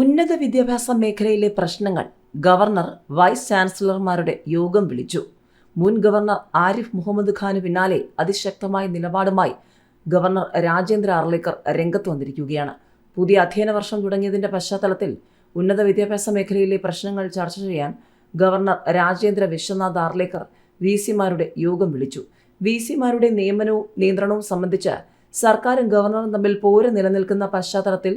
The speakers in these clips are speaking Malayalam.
ഉന്നത വിദ്യാഭ്യാസ മേഖലയിലെ പ്രശ്നങ്ങൾ ഗവർണർ വൈസ് ചാൻസലർമാരുടെ യോഗം വിളിച്ചു. മുൻ ഗവർണർ ആരിഫ് മുഹമ്മദ് ഖാന് പിന്നാലെ അതിശക്തമായ നിലപാടുമായി ഗവർണർ രാജേന്ദ്ര അർലേക്കർ രംഗത്ത് വന്നിരിക്കുകയാണ്. പുതിയ അധ്യയന വർഷം തുടങ്ങിയതിന്റെ പശ്ചാത്തലത്തിൽ ഉന്നത വിദ്യാഭ്യാസ മേഖലയിലെ പ്രശ്നങ്ങൾ ചർച്ച ചെയ്യാൻ ഗവർണർ രാജേന്ദ്ര വിശ്വനാഥ് ആർലേക്കർ വി സിമാരുടെ യോഗം വിളിച്ചു. വി സിമാരുടെ നിയമനവും നിയന്ത്രണവും സംബന്ധിച്ച് സർക്കാരും ഗവർണറും തമ്മിൽ പോര് നിലനിൽക്കുന്ന പശ്ചാത്തലത്തിൽ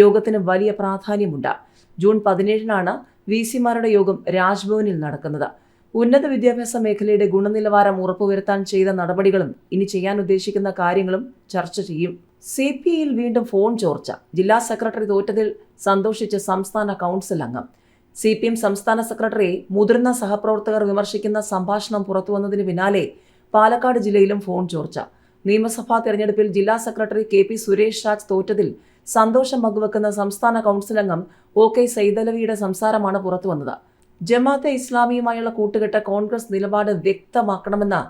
യോഗത്തിന് വലിയ പ്രാധാന്യമുണ്ട്. ജൂൺ പതിനേഴിനാണ് വി സിമാരുടെ യോഗം രാജ്ഭവനിൽ നടക്കുന്നത്. ഉന്നത വിദ്യാഭ്യാസ മേഖലയുടെ ഗുണനിലവാരം ഉറപ്പുവരുത്താൻ ചെയ്ത നടപടികളും ഇനി ചെയ്യാൻ ഉദ്ദേശിക്കുന്ന കാര്യങ്ങളും ചർച്ച ചെയ്യും. സി പി ഐയിൽ വീണ്ടും ഫോൺ ചോർച്ച. ജില്ലാ സെക്രട്ടറി തോറ്റതിൽ സന്തോഷിച്ച് സംസ്ഥാന കൗൺസിൽ അംഗം. സി പി എം സംസ്ഥാന സെക്രട്ടറിയെ മുതിർന്ന സഹപ്രവർത്തകർ വിമർശിക്കുന്ന സംഭാഷണം പുറത്തുവന്നതിന് പിന്നാലെ പാലക്കാട് ജില്ലയിലും ഫോൺ ചോർച്ച. നിയമസഭാ തെരഞ്ഞെടുപ്പിൽ ജില്ലാ secretary K P Suresh Raj തോറ്റതിൽ സന്തോഷം പങ്കുവെക്കുന്ന സംസ്ഥാന കൗൺസിൽ അംഗം ഒ കെ സൈതലവിയുടെ സംസാരമാണ് പുറത്തുവന്നത്. ജമാഅത്തെ ഇസ്ലാമിയുമായുള്ള കൂട്ടുകെട്ട് കോൺഗ്രസ് നിലപാട് വ്യക്തമാക്കണമെന്ന്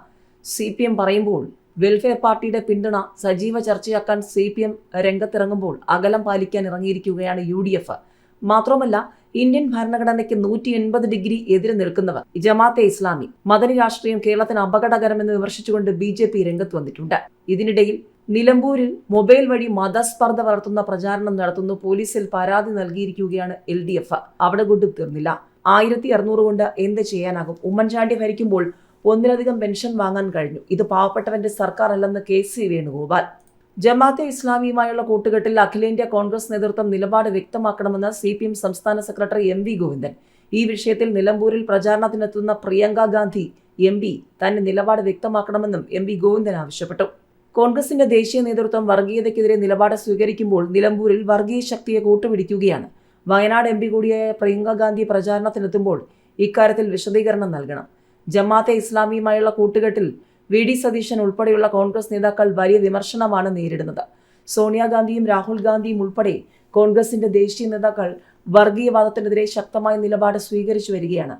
സി പി എം പറയുമ്പോൾ വെൽഫെയർ പാർട്ടിയുടെ പിന്തുണ സജീവ ചർച്ചയാക്കാൻ സി പി എം രംഗത്തിറങ്ങുമ്പോൾ അകലം പാലിക്കാൻ ഇറങ്ങിയിരിക്കുകയാണ് യു ഡി എഫ്. മാത്രമല്ല ഇന്ത്യൻ ഭരണഘടനയ്ക്ക് നൂറ്റി എൺപത് ഡിഗ്രി എതിരെ നിൽക്കുന്നവർ ജമാഅത്തെ ഇസ്ലാമി മദനി രാഷ്ട്രീയം കേരളത്തിന് അപകടകരമെന്ന് വിമർശിച്ചുകൊണ്ട് ബി ജെ പി രംഗത്ത് വന്നിട്ടുണ്ട്. ഇതിനിടയിൽ നിലമ്പൂരിൽ മൊബൈൽ വഴി മതസ്പർദ്ധ വളർത്തുന്ന പ്രചാരണം നടത്തുന്നു പോലീസിൽ പരാതി നൽകിയിരിക്കുകയാണ് എൽ ഡി എഫ്. അവിടെ കൊണ്ട് തീർന്നില്ല. ആയിരത്തി അറുന്നൂറ് കൊണ്ട് എന്ത് ചെയ്യാനാകും? ഉമ്മൻചാണ്ടി ഭരിക്കുമ്പോൾ ഒന്നിലധികം പെൻഷൻ വാങ്ങാൻ കഴിഞ്ഞു. ഇത് പാവപ്പെട്ടവന്റെ സർക്കാർ അല്ലെന്ന് കെ സി വേണുഗോപാൽ. ജമാഅത്തെ ഇസ്ലാമിയുമായുള്ള കൂട്ടുകെട്ടിൽ അഖിലേന്ത്യാ കോൺഗ്രസ് നേതൃത്വം നിലപാട് വ്യക്തമാക്കണമെന്ന് സി പി എം സംസ്ഥാന സെക്രട്ടറി എം വി ഗോവിന്ദൻ. ഈ വിഷയത്തിൽ നിലമ്പൂരിൽ പ്രചാരണത്തിനെത്തുന്ന പ്രിയങ്ക ഗാന്ധി എം പി തന്റെ നിലപാട് വ്യക്തമാക്കണമെന്നും എം വി ഗോവിന്ദൻ ആവശ്യപ്പെട്ടു. കോൺഗ്രസിന്റെ ദേശീയ നേതൃത്വം വർഗീയതയ്ക്കെതിരെ നിലപാട് സ്വീകരിക്കുമ്പോൾ നിലമ്പൂരിൽ വർഗീയ ശക്തിയെ കൂട്ടുപിടിക്കുകയാണ്. വയനാട് എം പി കൂടിയായ പ്രിയങ്ക ഗാന്ധി പ്രചാരണത്തിനെത്തുമ്പോൾ ഇക്കാര്യത്തിൽ വിശദീകരണം നൽകണം. ജമാഅത്തെ ഇസ്ലാമിയുമായുള്ള കൂട്ടുകെട്ടിൽ വി ഡി സതീശൻ ഉൾപ്പെടെയുള്ള കോൺഗ്രസ് നേതാക്കൾ വലിയ വിമർശനമാണ് നേരിടുന്നത്. സോണിയാഗാന്ധിയും രാഹുൽ ഗാന്ധിയും ഉൾപ്പെടെ കോൺഗ്രസിന്റെ ദേശീയ നേതാക്കൾ വർഗീയവാദത്തിനെതിരെ ശക്തമായ നിലപാട് സ്വീകരിച്ചു വരികയാണ്.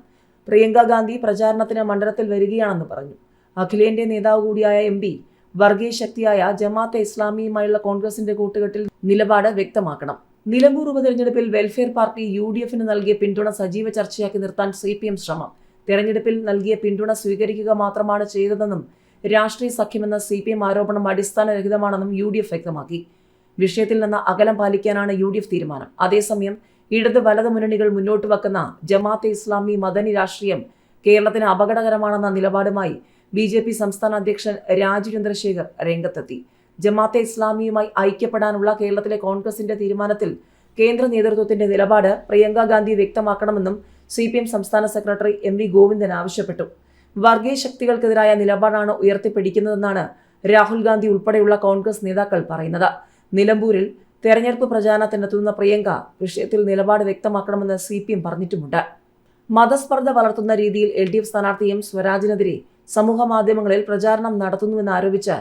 പ്രിയങ്ക ഗാന്ധി പ്രചാരണത്തിന് മണ്ഡലത്തിൽ വരികയാണെന്ന് പറഞ്ഞു. അഖിലേന്ത്യാ നേതാവ് കൂടിയായ എം പി വർഗീയ ശക്തിയായ ജമാഅത്തെ ഇസ്ലാമിയുമായുള്ള കോൺഗ്രസിന്റെ കൂട്ടുകെട്ടിൽ നിലപാട് വ്യക്തമാക്കണം. നിലമ്പൂർ ഉപതെരഞ്ഞെടുപ്പിൽ വെൽഫെയർ പാർട്ടി യു ഡി എഫിന് നൽകിയ പിന്തുണ സജീവ ചർച്ചയാക്കി നിർത്താൻ സി പി എം ശ്രമം. തെരഞ്ഞെടുപ്പിൽ നൽകിയ പിന്തുണ സ്വീകരിക്കുക മാത്രമാണ് ചെയ്തതെന്നും രാഷ്ട്രീയ സഖ്യമെന്ന സി പി എം ആരോപണം അടിസ്ഥാനരഹിതമാണെന്നും യു ഡി എഫ് വ്യക്തമാക്കി. വിഷയത്തിൽ നിന്ന് അകലം പാലിക്കാനാണ് യു ഡി എഫ് തീരുമാനം. അതേസമയം ഇടത് വലത് മുന്നണികൾ മുന്നോട്ട് വെക്കുന്ന ജമാഅത്തെ ഇസ്ലാമി മദനി രാഷ്ട്രീയം കേരളത്തിന് അപകടകരമാണെന്ന നിലപാടുമായി ബി ജെ പി സംസ്ഥാന അധ്യക്ഷൻ രാജു ചന്ദ്രശേഖർ രംഗത്തെത്തി. ജമാഅത്തെ ഇസ്ലാമിയുമായി ഐക്യപ്പെടാനുള്ള കേരളത്തിലെ കോൺഗ്രസിന്റെ തീരുമാനത്തിൽ കേന്ദ്ര നേതൃത്വത്തിന്റെ നിലപാട് പ്രിയങ്ക ഗാന്ധി വ്യക്തമാക്കണമെന്നും സി പി എം സംസ്ഥാന സെക്രട്ടറി എം വി ഗോവിന്ദൻ ആവശ്യപ്പെട്ടു. വർഗീയ ശക്തികൾക്കെതിരായ നിലപാടാണ് ഉയർത്തിപ്പിടിക്കുന്നതെന്നാണ് രാഹുൽ ഗാന്ധി ഉൾപ്പെടെയുള്ള കോൺഗ്രസ് നേതാക്കൾ പറയുന്നത്. നിലമ്പൂരിൽ തെരഞ്ഞെടുപ്പ് പ്രചാരണത്തിനെത്തുന്ന പ്രിയങ്ക വിഷയത്തിൽ നിലപാട് വ്യക്തമാക്കണമെന്ന് സി പി എം പറഞ്ഞിട്ടുമുണ്ട്. മതസ്പർദ്ധ വളർത്തുന്ന രീതിയിൽ എൽ ഡി എഫ് സ്ഥാനാർത്ഥി എം സ്വരാജിനെതിരെ സമൂഹ മാധ്യമങ്ങളിൽ പ്രചാരണം നടത്തുന്നുവെന്ന് ആരോപിച്ച്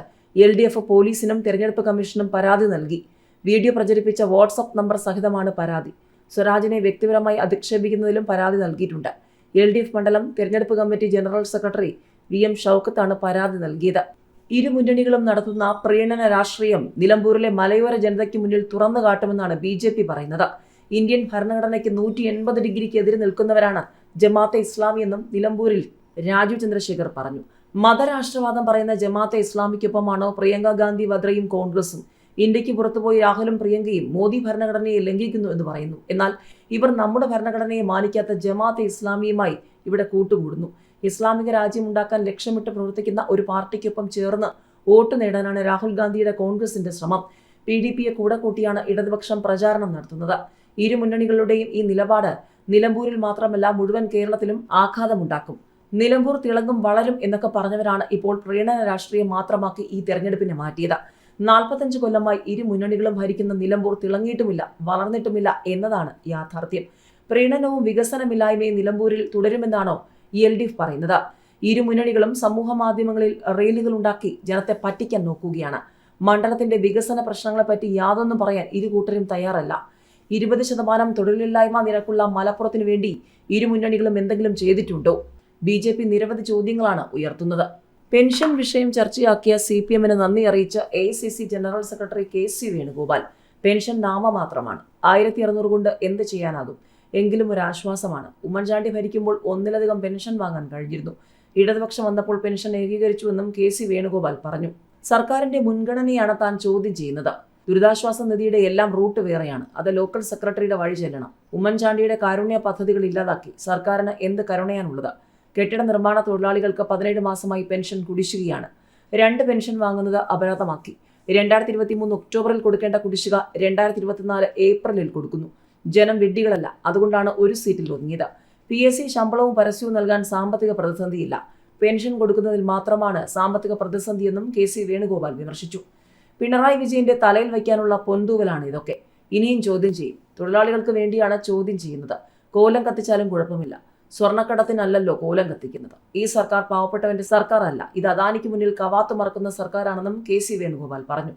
എൽ ഡി എഫ് പോലീസിനും തെരഞ്ഞെടുപ്പ് കമ്മീഷനും പരാതി നൽകി. വീഡിയോ പ്രചരിപ്പിച്ച വാട്സപ്പ് നമ്പർ സഹിതമാണ് പരാതി. സ്വരാജിനെ വ്യക്തിപരമായി അധിക്ഷേപിക്കുന്നതിലും പരാതി നൽകിയിട്ടുണ്ട്. എൽ ഡി എഫ് മണ്ഡലം തെരഞ്ഞെടുപ്പ് committee general secretary V M ഷൌക്കത്താണ് പരാതി നൽകിയത്. ഇരു മുന്നണികളും നടത്തുന്ന പ്രീണന രാഷ്ട്രീയം നിലമ്പൂരിലെ മലയോര ജനതയ്ക്ക് മുന്നിൽ തുറന്നു കാട്ടുമെന്നാണ് ബി ജെ പി പറയുന്നത്. ഇന്ത്യൻ ഭരണഘടനയ്ക്ക് നൂറ്റി എൺപത് ഡിഗ്രിക്ക് എതിരെ നിൽക്കുന്നവരാണ് ജമാഅത്തെ ഇസ്ലാമി എന്നും നിലമ്പൂരിൽ രാജു ചന്ദ്രശേഖർ പറഞ്ഞു. മതരാഷ്ട്രവാദം പറയുന്ന ജമാഅത്തെ ഇസ്ലാമിക്കൊപ്പമാണോ പ്രിയങ്ക ഗാന്ധി വദ്രയും കോൺഗ്രസും? ഇന്ത്യയ്ക്ക് പുറത്തുപോയി രാഹുലും പ്രിയങ്കയും മോദി ഭരണഘടനയെ ലംഘിക്കുന്നു എന്ന് പറയുന്നു. എന്നാൽ ഇവർ നമ്മുടെ ഭരണഘടനയെ മാനിക്കാത്ത ജമാഅത്തെ ഇസ്ലാമിയുമായി ഇവിടെ കൂട്ടുകൂടുന്നു. ഇസ്ലാമിക രാജ്യം ഉണ്ടാക്കാൻ ലക്ഷ്യമിട്ട് പ്രവർത്തിക്കുന്ന ഒരു പാർട്ടിക്കൊപ്പം ചേർന്ന് വോട്ട് നേടാനാണ് രാഹുൽ ഗാന്ധിയുടെ കോൺഗ്രസിന്റെ ശ്രമം. പി ഡി പിയെ കൂടെ കൂട്ടിയാണ് ഇടതുപക്ഷം പ്രചാരണം നടത്തുന്നത്. ഇരു മുന്നണികളുടെയും ഈ നിലപാട് നിലമ്പൂരിൽ മാത്രമല്ല മുഴുവൻ കേരളത്തിലും ആഘാതമുണ്ടാക്കും. നിലമ്പൂർ തിളങ്ങും വളരും എന്നൊക്കെ പറഞ്ഞവരാണ് ഇപ്പോൾ പ്രീണന രാഷ്ട്രീയം മാത്രമാക്കി ഈ തെരഞ്ഞെടുപ്പിനെ മാറ്റിയത്. നാൽപ്പത്തഞ്ച് കൊല്ലമായി ഇരു മുന്നണികളും ഭരിക്കുന്ന നിലമ്പൂർ തിളങ്ങിയിട്ടുമില്ല വളർന്നിട്ടുമില്ല എന്നതാണ് യാഥാർത്ഥ്യം. പ്രീണനവും വികസനമില്ലായ്മയും നിലമ്പൂരിൽ തുടരുമെന്നാണോ എൽ ഡി എഫ് പറയുന്നത്? ഇരു മുന്നണികളും സമൂഹ മാധ്യമങ്ങളിൽ റെയിലുകൾ ഉണ്ടാക്കി ജനത്തെ പറ്റിക്കാൻ നോക്കുകയാണ്. മണ്ഡലത്തിന്റെ വികസന പ്രശ്നങ്ങളെപ്പറ്റി യാതൊന്നും പറയാൻ ഇരു കൂട്ടരും തയ്യാറല്ല. ഇരുപത് ശതമാനം തൊഴിലില്ലായ്മ നിരക്കുള്ള മലപ്പുറത്തിനു വേണ്ടി ഇരു മുന്നണികളും എന്തെങ്കിലും ചെയ്തിട്ടുണ്ടോ? ബി നിരവധി ചോദ്യങ്ങളാണ് ഉയർത്തുന്നത്. പെൻഷൻ വിഷയം ചർച്ചയാക്കിയ സി പി എമ്മിന് നന്ദി അറിയിച്ച A C C general secretary K C Venugopal. Pension നാമമാത്രമാണ് ആയിരത്തി അറുന്നൂറ് കൊണ്ട് എന്ത് ചെയ്യാനാകും? എങ്കിലും ഒരു ആശ്വാസമാണ്. ഉമ്മൻചാണ്ടി ഭരിക്കുമ്പോൾ ഒന്നിലധികം പെൻഷൻ വാങ്ങാൻ കഴിഞ്ഞിരുന്നു. ഇടതുപക്ഷം വന്നപ്പോൾ പെൻഷൻ ഏകീകരിച്ചുവെന്നും കെ സി വേണുഗോപാൽ പറഞ്ഞു. സർക്കാരിന്റെ മുൻഗണനയാണ് താൻ ചോദ്യം ചെയ്യുന്നത്. ദുരിതാശ്വാസ നിധിയുടെ എല്ലാം റൂട്ട് വേറെയാണ്. അത് ലോക്കൽ സെക്രട്ടറിയുടെ വഴി ചെല്ലണം. ഉമ്മൻചാണ്ടിയുടെ കാരുണ്യ പദ്ധതികൾ ഇല്ലാതാക്കി സർക്കാരിന് എന്ത് കരുണയാണുള്ളത്? കെട്ടിട നിർമ്മാണ തൊഴിലാളികൾക്ക് പതിനേഴ് മാസമായി പെൻഷൻ കുടിശ്ശികയാണ്. രണ്ട് പെൻഷൻ വാങ്ങുന്നത് അപരാധമാക്കി. രണ്ടായിരത്തി ഇരുപത്തി മൂന്ന് ഒക്ടോബറിൽ കൊടുക്കേണ്ട കുടിശ്ശിക രണ്ടായിരത്തി ഇരുപത്തിനാല് ഏപ്രിലിൽ കൊടുക്കുന്നു. ജനം വിഡ്ഢികളല്ല അതുകൊണ്ടാണ് ഒരു സീറ്റിൽ ഒതുങ്ങിയത്. പി എസ് സി ശമ്പളവും പരസ്യവും നൽകാൻ സാമ്പത്തിക പ്രതിസന്ധിയില്ല. പെൻഷൻ കൊടുക്കുന്നതിൽ മാത്രമാണ് സാമ്പത്തിക പ്രതിസന്ധിയെന്നും കെ സി വേണുഗോപാൽ വിമർശിച്ചു. പിണറായി വിജയന്റെ തലയിൽ വയ്ക്കാനുള്ള പൊന്തൂവലാണ് ഇതൊക്കെ. ഇനിയും ചോദ്യം ചെയ്യും. തൊഴിലാളികൾക്ക് വേണ്ടിയാണ് ചോദ്യം ചെയ്യുന്നത്. കോലം കത്തിച്ചാലും കുഴപ്പമില്ല. സ്വർണക്കടത്തിനല്ലല്ലോ കോലം കത്തിക്കുന്നത്. ഈ സർക്കാർ പാവപ്പെട്ടവന്റെ സർക്കാർ അല്ല ഇത് അദാനിക്ക് മുന്നിൽ കവാത്തു മറക്കുന്ന സർക്കാരാണെന്നും കെ സി വേണുഗോപാൽ പറഞ്ഞു.